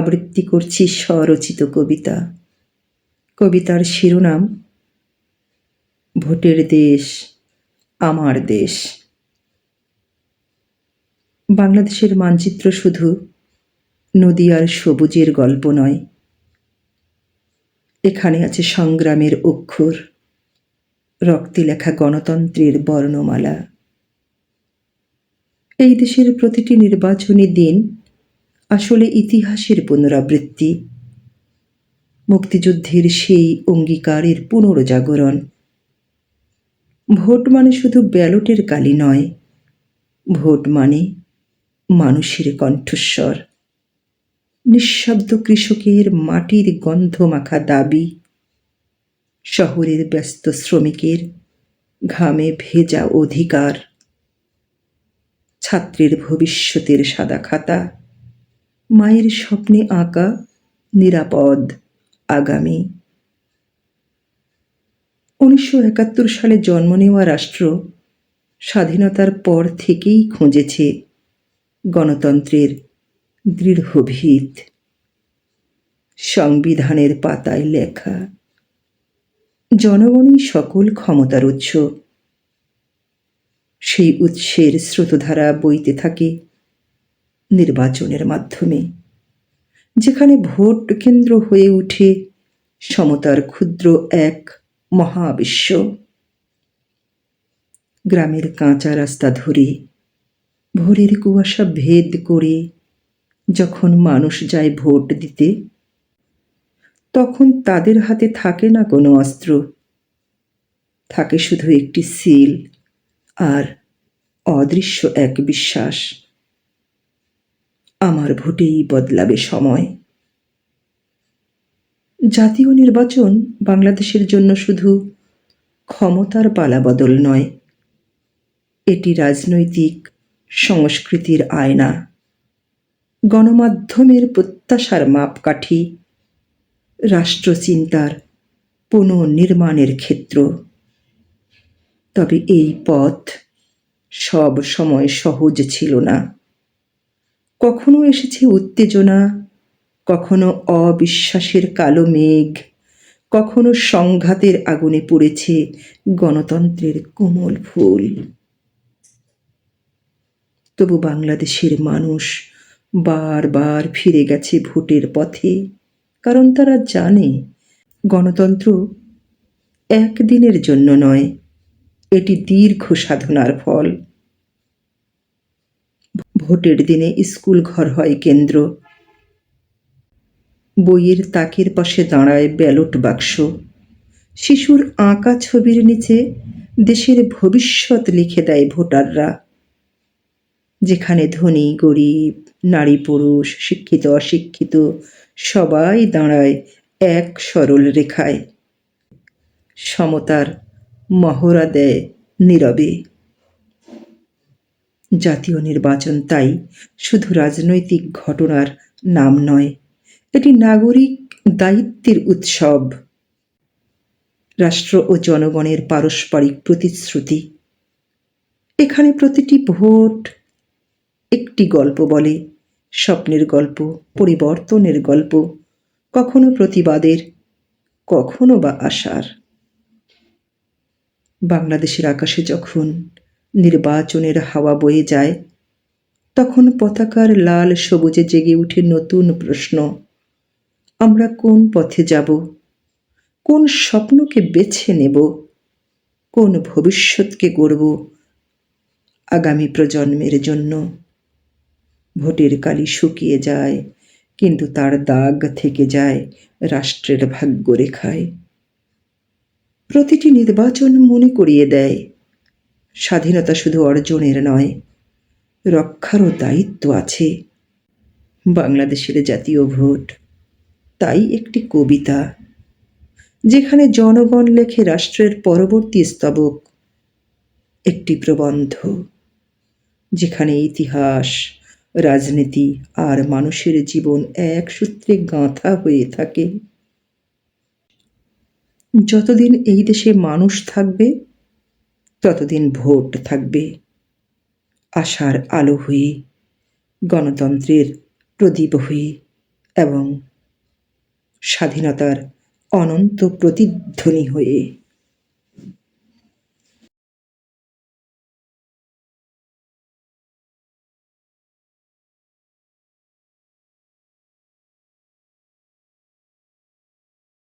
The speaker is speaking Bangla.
আবৃত্তি করছি স্বরচিত কবিতা। কবিতার শিরোনাম, ভোটের দেশ, আমার দেশ। বাংলাদেশের মানচিত্র শুধু নদী আর সবুজের গল্প নয়, এখানে আছে সংগ্রামের অক্ষর, রক্তে লেখা গণতন্ত্রের বর্ণমালা। এই দেশের প্রতিটি নির্বাচনী দিন আসলে ইতিহাসের পুনরাবৃত্তি। মুক্তিযুদ্ধের সেই অঙ্গীকারের পুনর্জাগরণ। ভোট মানে শুধু ব্যালটের কালি নয়, ভোট মানে মানুষের কণ্ঠস্বর। নিঃশব্দ কৃষকের মাটির গন্ধ মাখা দাবি। শহরের ব্যস্ত শ্রমিকের ঘামে ভেজা অধিকার। ছাত্রের ভবিষ্যতের সাদা খাতা। মায়ের স্বপ্নে আঁকা নিরাপদ আগামী। উনিশশো একাত্তর সালে জন্ম নেওয়া রাষ্ট্র স্বাধীনতার পর থেকেই খুঁজেছে গণতন্ত্রের দৃঢ় ভিত। সংবিধানের পাতায় লেখা, জনগণই সকল ক্ষমতার উৎস। সেই উৎসের স্রোতধারা বইতে থাকে নির্বাচনের মাধ্যমে, যেখানে ভোট কেন্দ্র হয়ে ওঠে সমতার ক্ষুদ্র এক মহাবিশ্ব। গ্রামের কাঁচা রাস্তা ধরে ভোরের কুয়াশা ভেদ করে যখন মানুষ যায় ভোট দিতে, তখন তাদের হাতে থাকে না কোনো অস্ত্র। থাকে শুধু একটি সিল আর অদৃশ্য এক বিশ্বাস। আমার ভোটেই বদলাবে সময়। জাতীয় নির্বাচন বাংলাদেশের জন্য শুধু ক্ষমতার পালাবদল নয়, এটি রাজনৈতিক সংস্কৃতির আয়না। গণমাধ্যমের প্রত্যাশার মাপকাঠি, রাষ্ট্রচিন্তার পুনর্নির্মাণের ক্ষেত্র। তবে এই পথ সব সময় সহজ ছিল না। কখনো এসেছে উত্তেজনা, কখনো অবিশ্বাসের কালো মেঘ, কখনো সংঘাতের আগুনে পড়েছে গণতন্ত্রের কোমল ফুল। তবু বাংলাদেশের মানুষ বারবার ফিরে গেছে ভোটের পথে, কারণ তারা জানে গণতন্ত্র একদিনের জন্য নয়, এটি দীর্ঘ সাধনার ফল। ভোটের দিনে স্কুল ঘর হয় কেন্দ্র। বইয়ের তাকের পাশে দাঁড়ায় ব্যালট বাক্স। শিশুর আঁকা ছবির নিচে দেশের ভবিষ্যৎ লিখে দেয় ভোটাররা। যেখানে ধনী, গরিব, নারী, পুরুষ, শিক্ষিত, অশিক্ষিত সবাই দাঁড়ায় এক সরল রেখায়। সমতার মহড়া দেয় নীরবে। জাতীয় নির্বাচন তাই শুধু রাজনৈতিক ঘটনার নাম নয়, এটি নাগরিক দায়িত্বের উৎসব। রাষ্ট্র ও জনগণের পারস্পরিক প্রতিশ্রুতি। এখানে প্রতিটি ভোট একটি গল্প বলে, স্বপ্নের গল্প, পরিবর্তনের গল্প, কখনো প্রতিবাদের, কখনো বা আশার। বাংলাদেশের আকাশে যখন নির্বাচনের হাওয়া বয়ে যায়। তখন পতাকার লাল সবুজে জেগে উঠে নতুন প্রশ্ন, আমরা কোন পথে যাব? কোন স্বপ্নকে বেছে নেব? কোন ভবিষ্যৎকে গড়ব আগামী প্রজন্মের জন্য? ভোটের কালি শুকিয়ে যায়, কিন্তু তার দাগ থেকে যায় রাষ্ট্রের ভাগ্য রেখায় প্রতিটি নির্বাচন মনে করিয়ে দেয় স্বাধীনতা শুধু অর্জনের নয়, রক্ষারও দায়িত্ব আছে। বাংলাদেশের জাতীয় ভোট, তাই একটি কবিতা, যেখানে জনগণ লেখে রাষ্ট্রের পরবর্তী স্তবক, একটি প্রবন্ধ, যেখানে ইতিহাস, রাজনীতি আর মানুষের জীবন এক সূত্রে গাঁথা হয়ে থাকে। যতদিন এই দেশে মানুষ থাকবে ততদিন ভোট থাকবে। আশার আলো হয়ে গণতন্ত্রের প্রদীপ হয়ে এবং স্বাধীনতার অনন্ত প্রতিধ্বনি হয়ে।